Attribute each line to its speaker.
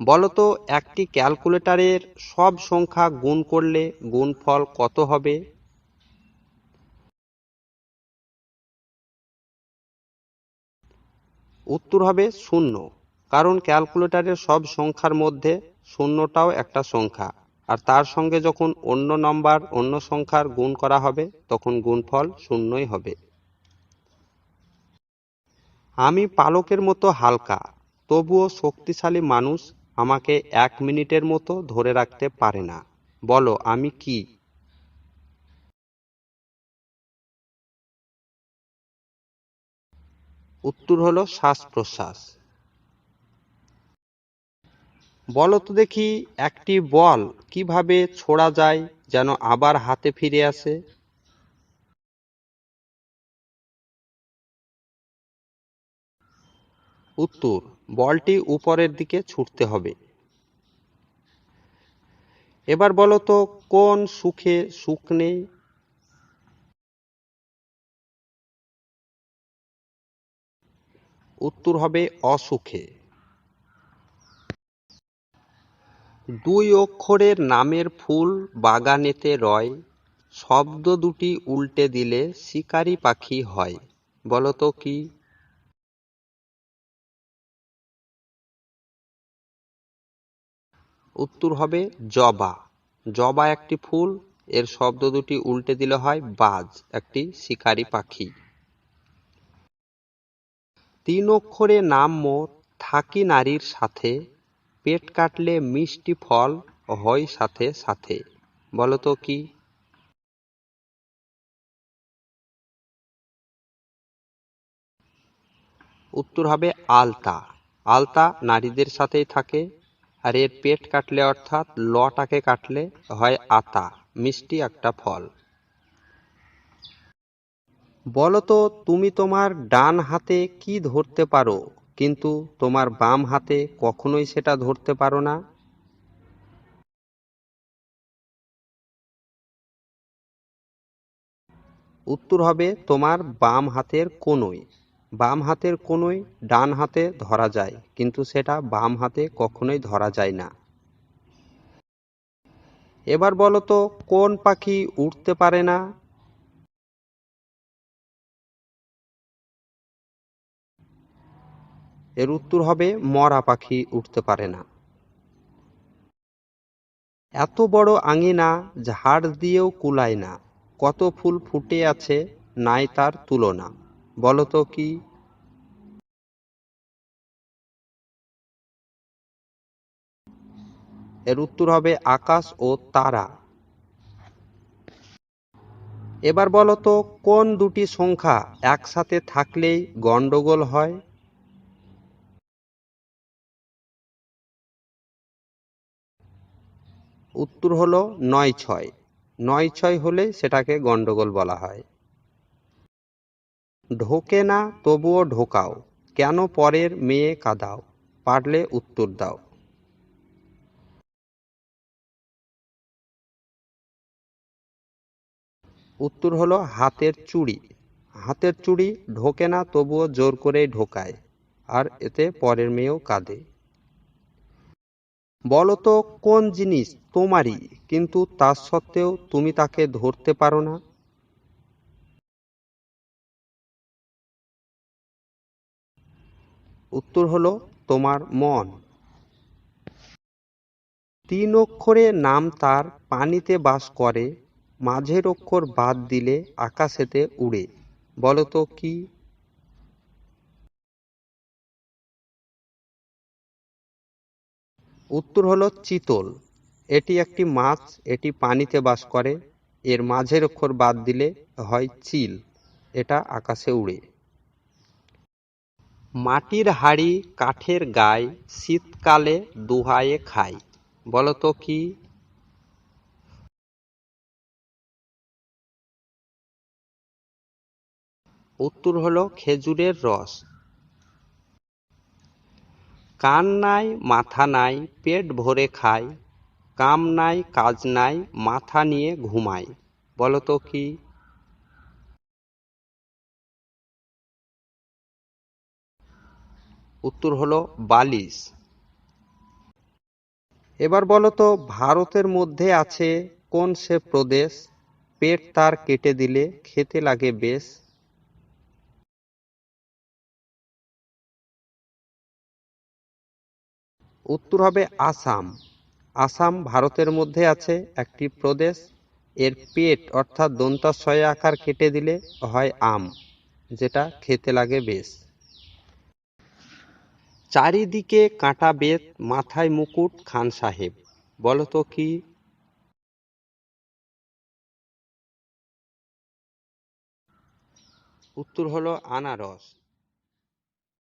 Speaker 1: বলতো, একটি ক্যালকুলেটরের সব সংখ্যা গুণ করলে গুণফল কত হবে? উত্তর হবে শূন্য, কারণ ক্যালকুলেটরের সব সংখ্যার মধ্যে শূন্যটাও একটা সংখ্যা, আর তার সঙ্গে যখন অন্য নম্বর, অন্য সংখ্যার গুণ করা হবে, তখন গুণফল শূন্যই হবে। আমি পালকের মতো হালকা, তবুও শক্তিশালী মানুষ আমাকে এক মিনিটের মতো ধরে রাখতে পারে না। বলো, আমি কি? উত্তর হলো শ্বাস প্রশ্বাস বলো তো দেখি, একটি বল কীভাবে ছোড়া যায় যেন আবার হাতে ফিরে আসে? উত্তর, বলটি উপরের দিকে ছুটতে হবে। এবার বলো তো, কোন সুখে সুখ নেই? উত্তর হবে, অসুখে। দুই অক্ষরের নামের ফুল বাগানেতে রয়, শব্দ দুটি উল্টে দিলে শিকারি পাখি হয়। বলতো কি? উত্তর হবে জবা। জবা একটি ফুল, এর শব্দ দুটি উল্টে দিলে হয় বাজ, একটি শিকারি পাখি। তিন অক্ষরে নাম মোর, থাকি নারীর সাথে, পেট কাটলে মিষ্টি ফল, হয় সাথে সাথে। বলো তো কি? উত্তর হবে আলতা। আলতা নারীদের সাথেই থাকে আর এর পেট কাটলে অর্থাৎ লটাকে কাটলে হয় আতা, মিষ্টি একটা ফল। বলো তো তুমি তোমার ডান হাতে কি ধরতে পারো, কিন্তু তোমার বাম হাতে কখনোই সেটা ধরতে পারো না? উত্তর হবে তোমার বাম হাতের কোনোই। বাম হাতের কোনোই ডান হাতে ধরা যায়, কিন্তু সেটা বাম হাতে কখনোই ধরা যায় না। এবার বলো তো, কোন পাখি উঠতে পারে না? এর উত্তর হবে, মরা পাখি উঠতে পারে না। এত বড় আঙিনা ঝাড় দিয়েও কুলায় না, কত ফুল ফুটে আছে নাই তার তুলনা। বলো তো কি? এর উত্তর হবে আকাশ ও তারা। এবার বলো তো কোন দুটি সংখ্যা একসাথে থাকলেই গন্ডগোল হয়? উত্তর হলো নয় ছয়। নয় ছয় হলে সেটাকে গন্ডগোল বলা হয়। ঢোকে না তবুও ঢোকাও, কেন পরের মেয়ে কাদাও, পারলে উত্তর দাও। উত্তর হলো হাতের চুড়ি হাতের চুড়ি ঢোকে না তবুও জোর করে ঢোকায়, আর এতে পরের মেয়েও কাঁদে। বলো তো কোন জিনিস তোমারই, কিন্তু তা সত্ত্বেও তুমি তাকে ধরতে পারো না? উত্তর হলো, তোমার মন। তিন অক্ষরে নাম তার পানিতে বাস করে, মাঝের অক্ষর বাদ দিলে আকাশেতে উড়ে। বলো তো কি? উত্তর হলো, চিতল। এটি একটি মাছ, এটি পানিতে বাস করে, এর মাঝের অক্ষর বাদ দিলে হয় চিল। এটা আকাশে উড়ে। মাটির হাড়ি কাঠের গায়ে শীতকালে দুহায়ে খায়। বলো তো কি? উত্তর হলো খেজুরের রস। কান নাই, মাথা নাই, পেট ভরে খায়। কাম নাই, কাজ নাই, মাথা নিয়ে ঘুমায়। বলো তো কি? উত্তর হলো বালিশ। এবার বলো তো, ভারতের মধ্যে আছে কোন সে প্রদেশ? পেট তার কেটে দিলে খেতে লাগে বেশ। উত্তর হবে আসাম। আসাম ভারতের মধ্যে আছে একটি প্রদেশ। এর পেট অর্থাৎ দন্তাশয় আকার কেটে দিলে হয় আম, যেটা খেতে লাগে বেশ। চারিদিকে কাঁটা বেত মাথায় মুকুট খান সাহেব। বলতো কি? উত্তর হলো আনারস।